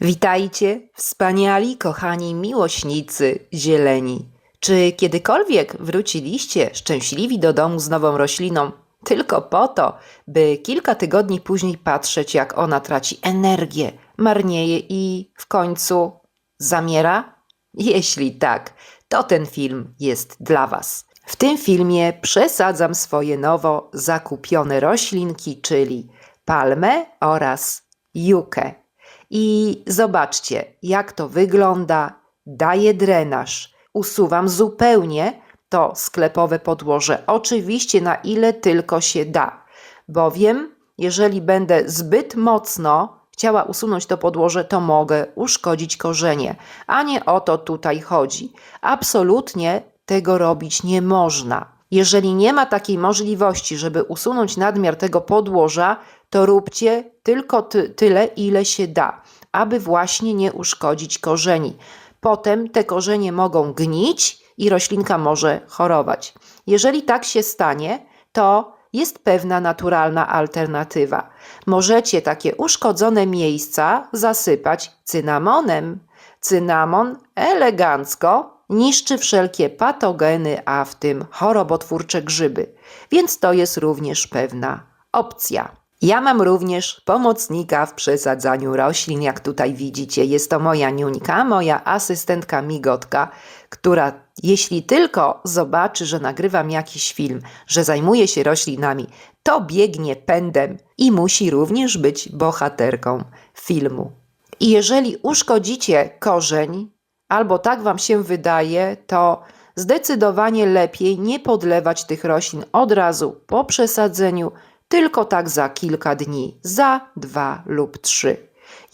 Witajcie, wspaniali, kochani miłośnicy zieleni. Czy kiedykolwiek wróciliście szczęśliwi do domu z nową rośliną, tylko po to, by kilka tygodni później patrzeć, jak ona traci energię, marnieje i w końcu zamiera? Jeśli tak, to ten film jest dla Was. W tym filmie przesadzam swoje nowo zakupione roślinki, czyli palmę oraz jukę. I zobaczcie, jak to wygląda. Daję drenaż. Usuwam zupełnie to sklepowe podłoże. Oczywiście na ile tylko się da, bowiem jeżeli będę zbyt mocno chciała usunąć to podłoże, to mogę uszkodzić korzenie, a nie o to tutaj chodzi. Absolutnie tego robić nie można. Jeżeli nie ma takiej możliwości, żeby usunąć nadmiar tego podłoża, to róbcie tylko ty, tyle, ile się da, aby właśnie nie uszkodzić korzeni. Potem te korzenie mogą gnić i roślinka może chorować. Jeżeli tak się stanie, to jest pewna naturalna alternatywa. Możecie takie uszkodzone miejsca zasypać cynamonem. Cynamon elegancko niszczy wszelkie patogeny, a w tym chorobotwórcze grzyby, więc to jest również pewna opcja. Ja mam również pomocnika w przesadzaniu roślin, jak tutaj widzicie. Jest to moja niuńka, moja asystentka migotka, która jeśli tylko zobaczy, że nagrywam jakiś film, że zajmuję się roślinami, to biegnie pędem i musi również być bohaterką filmu. I jeżeli uszkodzicie korzeń, albo tak Wam się wydaje, to zdecydowanie lepiej nie podlewać tych roślin od razu po przesadzeniu, tylko tak za kilka dni, za dwa lub trzy.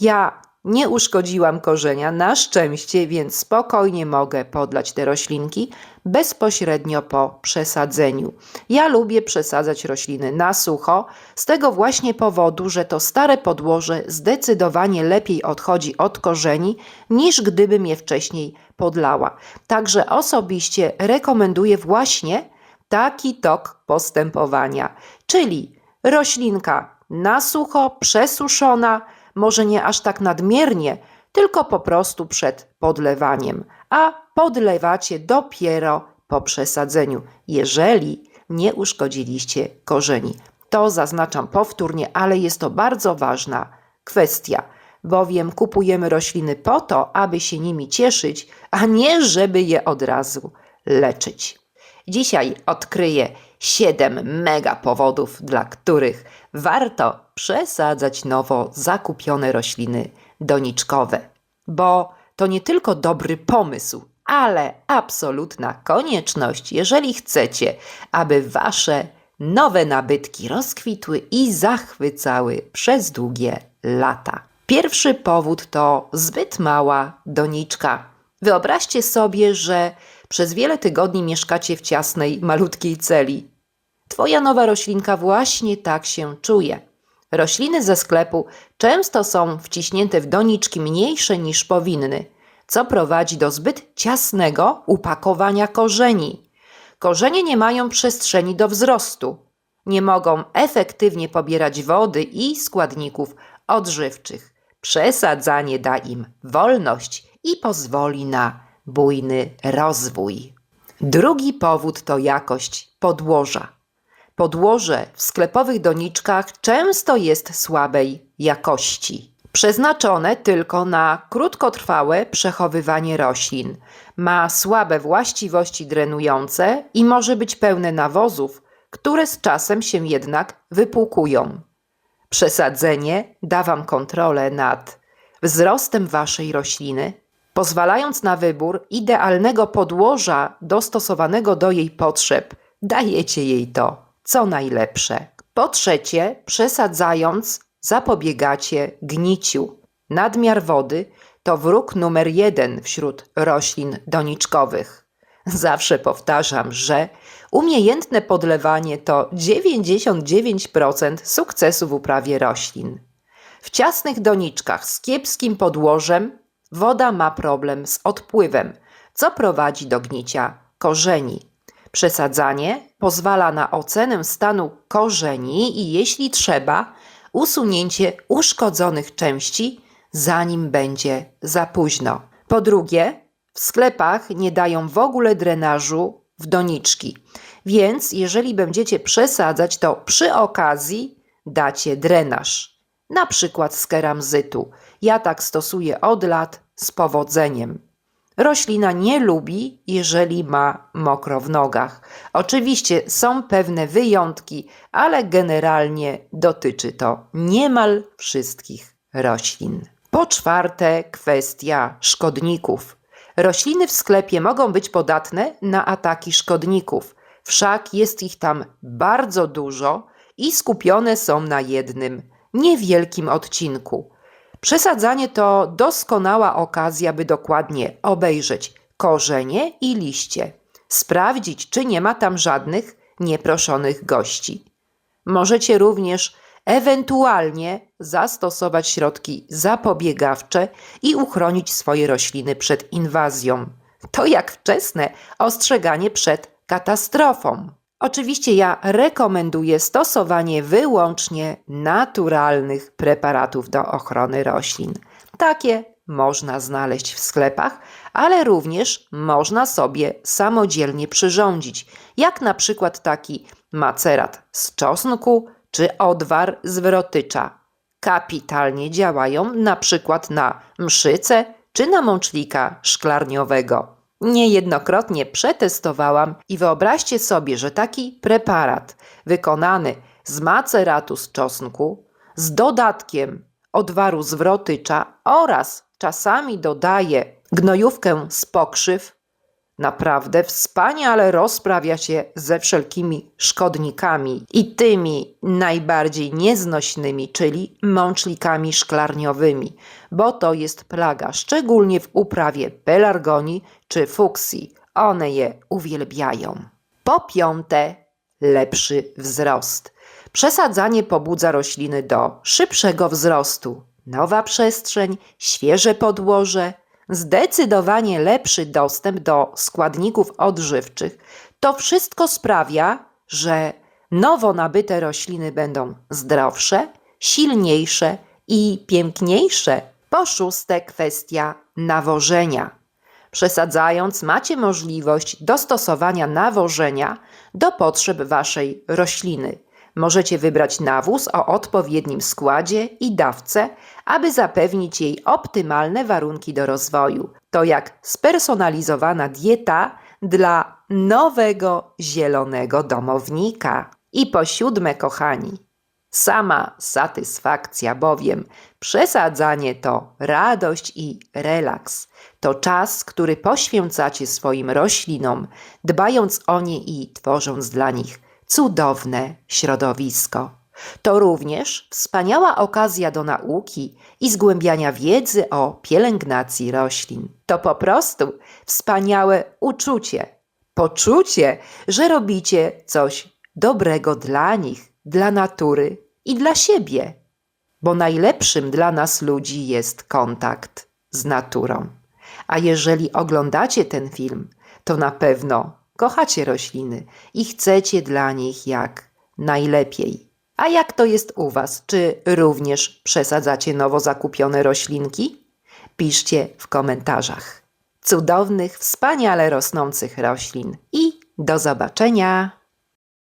Ja nie uszkodziłam korzenia, na szczęście, więc spokojnie mogę podlać te roślinki bezpośrednio po przesadzeniu. Ja lubię przesadzać rośliny na sucho, z tego właśnie powodu, że to stare podłoże zdecydowanie lepiej odchodzi od korzeni, niż gdybym je wcześniej podlała. Także osobiście rekomenduję właśnie taki tok postępowania, czyli roślinka na sucho, przesuszona, może nie aż tak nadmiernie, tylko po prostu przed podlewaniem, a podlewacie dopiero po przesadzeniu, jeżeli nie uszkodziliście korzeni. To zaznaczam powtórnie, ale jest to bardzo ważna kwestia, bowiem kupujemy rośliny po to, aby się nimi cieszyć, a nie żeby je od razu leczyć. Dzisiaj odkryję 7 mega powodów, dla których warto przesadzać nowo zakupione rośliny doniczkowe. Bo to nie tylko dobry pomysł, ale absolutna konieczność, jeżeli chcecie, aby wasze nowe nabytki rozkwitły i zachwycały przez długie lata. Pierwszy powód to zbyt mała doniczka. Wyobraźcie sobie, że przez wiele tygodni mieszkacie w ciasnej, malutkiej celi. Twoja nowa roślinka właśnie tak się czuje. Rośliny ze sklepu często są wciśnięte w doniczki mniejsze niż powinny, co prowadzi do zbyt ciasnego upakowania korzeni. Korzenie nie mają przestrzeni do wzrostu, nie mogą efektywnie pobierać wody i składników odżywczych. Przesadzanie da im wolność i pozwoli na bujny rozwój. Drugi powód to jakość podłoża. Podłoże w sklepowych doniczkach często jest słabej jakości. Przeznaczone tylko na krótkotrwałe przechowywanie roślin. Ma słabe właściwości drenujące i może być pełne nawozów, które z czasem się jednak wypłukują. Przesadzenie da Wam kontrolę nad wzrostem Waszej rośliny, pozwalając na wybór idealnego podłoża dostosowanego do jej potrzeb. Dajecie jej to co najlepsze. Po trzecie, przesadzając, zapobiegacie gniciu. Nadmiar wody to wróg numer jeden wśród roślin doniczkowych. Zawsze powtarzam, że umiejętne podlewanie to 99% sukcesu w uprawie roślin. W ciasnych doniczkach z kiepskim podłożem woda ma problem z odpływem, co prowadzi do gnicia korzeni. Przesadzanie pozwala na ocenę stanu korzeni i jeśli trzeba, usunięcie uszkodzonych części zanim będzie za późno. Po drugie, w sklepach nie dają w ogóle drenażu w doniczki, więc jeżeli będziecie przesadzać, to przy okazji dacie drenaż. Na przykład z keramzytu. Ja tak stosuję od lat z powodzeniem. Roślina nie lubi, jeżeli ma mokro w nogach. Oczywiście są pewne wyjątki, ale generalnie dotyczy to niemal wszystkich roślin. Po czwarte, kwestia szkodników. Rośliny w sklepie mogą być podatne na ataki szkodników, wszak jest ich tam bardzo dużo i skupione są na jednym niewielkim odcinku. Przesadzanie to doskonała okazja, by dokładnie obejrzeć korzenie i liście, sprawdzić, czy nie ma tam żadnych nieproszonych gości. Możecie również ewentualnie zastosować środki zapobiegawcze i uchronić swoje rośliny przed inwazją. To jak wczesne ostrzeganie przed katastrofą. Oczywiście ja rekomenduję stosowanie wyłącznie naturalnych preparatów do ochrony roślin. Takie można znaleźć w sklepach, ale również można sobie samodzielnie przyrządzić, jak na przykład taki macerat z czosnku czy odwar z wrotycza. Kapitalnie działają na przykład na mszycę czy na mączlika szklarniowego. Niejednokrotnie przetestowałam i wyobraźcie sobie, że taki preparat wykonany z maceratu z czosnku z dodatkiem odwaru z wrotycza oraz czasami dodaje gnojówkę z pokrzyw naprawdę wspaniale rozprawia się ze wszelkimi szkodnikami i tymi najbardziej nieznośnymi, czyli mączlikami szklarniowymi, bo to jest plaga, szczególnie w uprawie pelargonii czy fuksji. One je uwielbiają. Po piąte, lepszy wzrost. Przesadzanie pobudza rośliny do szybszego wzrostu. Nowa przestrzeń, świeże podłoże, zdecydowanie lepszy dostęp do składników odżywczych. To wszystko sprawia, że nowo nabyte rośliny będą zdrowsze, silniejsze i piękniejsze. Po szóste, kwestia nawożenia. Przesadzając, macie możliwość dostosowania nawożenia do potrzeb waszej rośliny. Możecie wybrać nawóz o odpowiednim składzie i dawce, aby zapewnić jej optymalne warunki do rozwoju. To jak spersonalizowana dieta dla nowego zielonego domownika. I po siódme, kochani, sama satysfakcja, bowiem przesadzanie to radość i relaks. To czas, który poświęcacie swoim roślinom, dbając o nie i tworząc dla nich cudowne środowisko. To również wspaniała okazja do nauki i zgłębiania wiedzy o pielęgnacji roślin. To po prostu wspaniałe uczucie, poczucie, że robicie coś dobrego dla nich, dla natury i dla siebie, bo najlepszym dla nas ludzi jest kontakt z naturą. A jeżeli oglądacie ten film, to na pewno kochacie rośliny i chcecie dla nich jak najlepiej. A jak to jest u Was? Czy również przesadzacie nowo zakupione roślinki? Piszcie w komentarzach. Cudownych, wspaniale rosnących roślin i do zobaczenia!